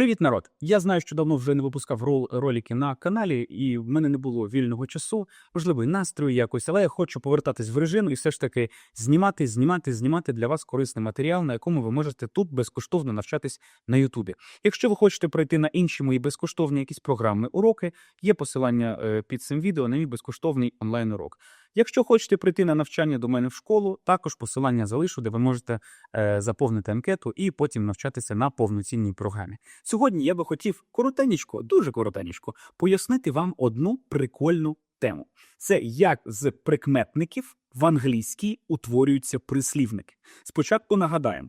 Привіт, народ! Я знаю, що давно вже не випускав рол ролики на каналі, і в мене не було вільного часу, можливо, і настрою якось, але я хочу повертатись в режим і все ж таки знімати, знімати, знімати для вас корисний матеріал, на якому ви можете тут безкоштовно навчатись на Ютубі. Якщо ви хочете пройти на інші мої безкоштовні якісь програми, уроки, є посилання е, під цим відео на мій безкоштовний онлайн-урок. Якщо хочете прийти на навчання до мене в школу, також посилання залишу, де ви можете е, заповнити анкету і потім навчатися на повноцінній програмі. Сьогодні я би хотів коротенечко, дуже коротенечко, пояснити вам одну прикольну тему. Це як з прикметників в англійській утворюються прислівники. Спочатку нагадаємо,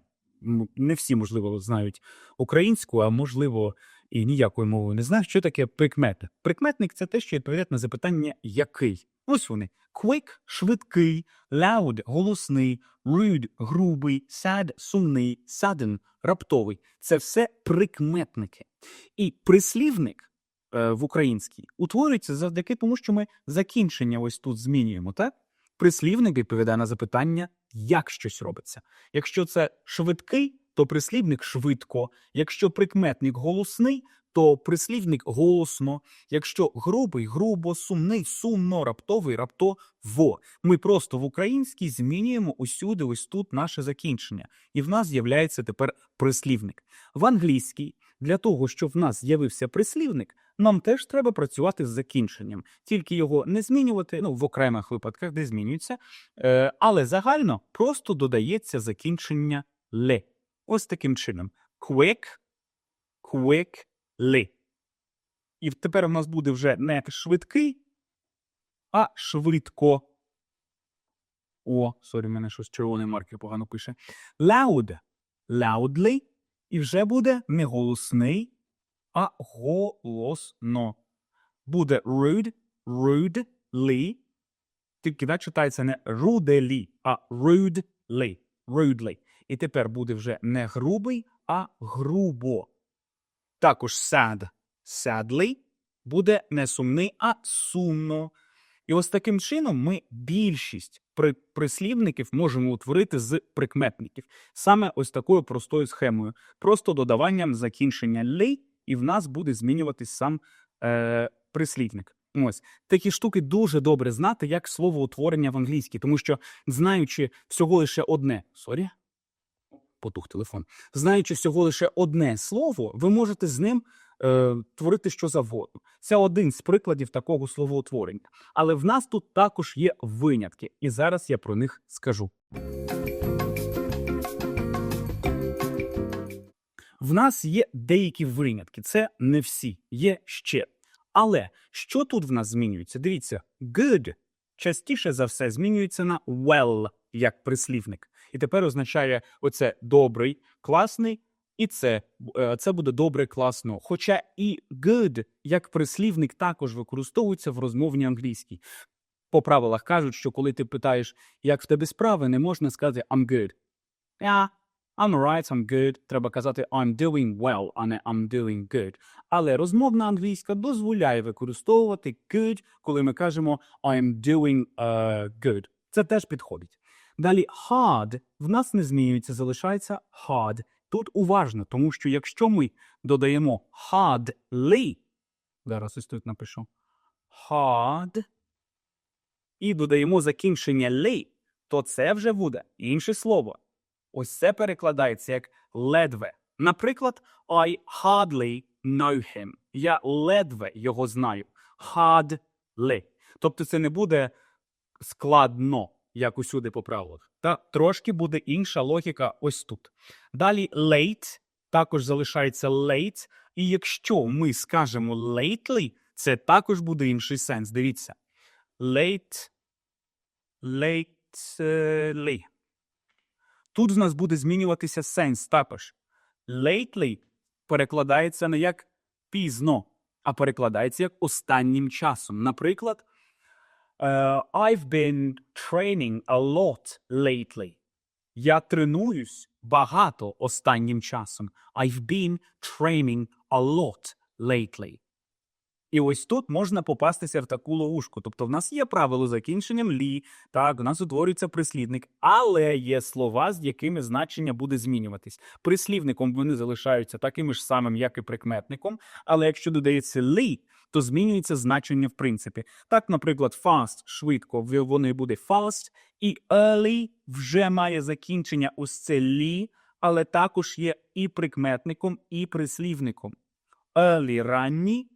не всі, можливо, знають українську, а можливо, і ніякою мовою не знають, що таке прикмети. Прикметник це те, що відповідає на запитання який. Ось вони: quick – швидкий, loud – голосний, rude – грубий, sad – сумний, sudden – раптовий. Це все прикметники. І прислівник е, в українській утворюється завдяки тому, що ми закінчення ось тут змінюємо, так? Прислівник відповідає на запитання, як щось робиться. Якщо це швидкий, то прислівник швидко. Якщо прикметник голосний, то прислівник голосно. Якщо грубий, грубо, сумний, сумно, раптовий, раптово. Ми просто в українській змінюємо усюди ось тут наше закінчення. І в нас з'являється тепер прислівник. В англійській для того, щоб в нас з'явився прислівник, нам теж треба працювати з закінченням, тільки його не змінювати, ну в окремих випадках, де змінюється, е, але загально просто додається закінчення ле. Ось таким чином: quick, quickly. І тепер у нас буде вже не швидкий, а швидко. О, сорі, в мене щось червоний маркер погано пише. Loud, loudly. І вже буде не голосний, а голосно. Буде rude, rudely. Тільки да, читається не rudely, а rudely. rudely. І тепер буде вже не грубий, а грубо. Також sad, sadly буде не сумний, а сумно. І ось таким чином ми більшість при- прислівників можемо утворити з прикметників. Саме ось такою простою схемою. Просто додаванням закінчення «ли», і в нас буде змінюватись сам е, прислівник. Ось такі штуки дуже добре знати, як словоутворення в англійській, тому що, знаючи всього лише одне сорі, потух телефон, знаючи всього лише одне слово, ви можете з ним е, творити що завгодно. Це один з прикладів такого словоутворення. Але в нас тут також є винятки, і зараз я про них скажу. В нас є деякі винятки, це не всі, є ще. Але що тут в нас змінюється? Дивіться, good частіше за все змінюється на well як прислівник. І тепер означає оце добрий, класний, і це, е, це буде добре, класно. Хоча і good як прислівник також використовується в розмовній англійській. По правилах кажуть, що коли ти питаєш, як в тебе справи, не можна сказати I'm good. Yeah, I'm alright, I'm good. Треба казати I'm doing well, а не I'm doing good. Але розмовна англійська дозволяє використовувати good, коли ми кажемо I'm doing uh, good. Це теж підходить. Далі hard в нас не змінюється, залишається hard. Тут уважно, тому що якщо ми додаємо hardly, зараз ось тут напишу hard, і додаємо закінчення ли, то це вже буде інше слово. Ось це перекладається як ледве. Наприклад, I hardly know him. Я ледве його знаю. Hardly. Тобто це не буде складно, як усюди по правилах. Та трошки буде інша логіка ось тут. Далі late також залишається late. І якщо ми скажемо lately, це також буде інший сенс. Дивіться. Late, lately. Тут в нас буде змінюватися сенс також. Lately перекладається не як пізно, а перекладається як останнім часом. Наприклад, е, I've been training a lot lately. Я тренуюсь багато останнім часом. I've been training a lot lately. І ось тут можна попастися в таку ловушку. Тобто, в нас є правило закінченням лі, так, у нас утворюється прислівник, але є слова, з якими значення буде змінюватись. Прислівником вони залишаються такими ж самим, як і прикметником. Але якщо додається лі, то змінюється значення в принципі. Так, наприклад, fast швидко в- воно і буде fast, і early вже має закінчення ось це лі, але також є і прикметником, і прислівником. Early ранній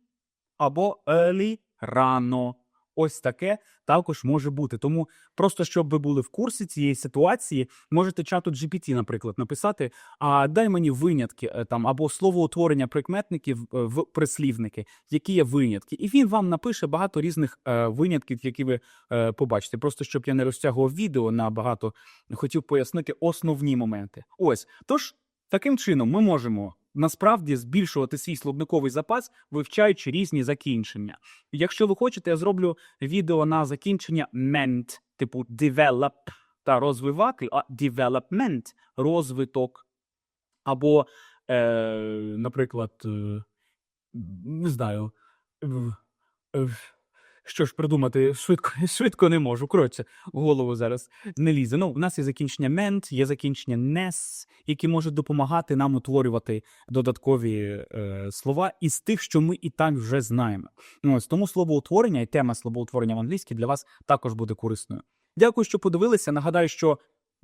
або early рано. Ось таке також може бути. Тому просто щоб ви були в курсі цієї ситуації, можете чату GPT, наприклад, написати: а дай мені винятки е, там або словоутворення прикметників е, в прислівники, які є винятки, і він вам напише багато різних е, винятків, які ви е, побачите. Просто щоб я не розтягував відео на багато, хотів пояснити основні моменти. Ось тож таким чином ми можемо. Насправді збільшувати свій словниковий запас, вивчаючи різні закінчення. Якщо ви хочете, я зроблю відео на закінчення meant, типу develop та розвивати, а development – розвиток. Або, е, наприклад, е, не знаю, що ж придумати, швидко, швидко не можу. Коротше, в голову зараз не лізе. Ну, в нас є закінчення мент, є закінчення нес, які можуть допомагати нам утворювати додаткові е, слова із тих, що ми і так вже знаємо. Ну, Ось тому словоутворення і тема словоутворення в англійській для вас також буде корисною. Дякую, що подивилися. Нагадаю, що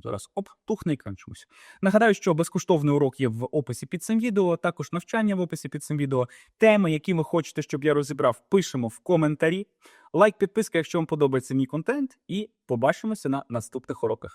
зараз оп, тухне і чомусь. Нагадаю, що безкоштовний урок є в описі під цим відео, також навчання в описі під цим відео. Теми, які ви хочете, щоб я розібрав, пишемо в коментарі. Лайк, підписка, якщо вам подобається мій контент, і побачимося на наступних уроках.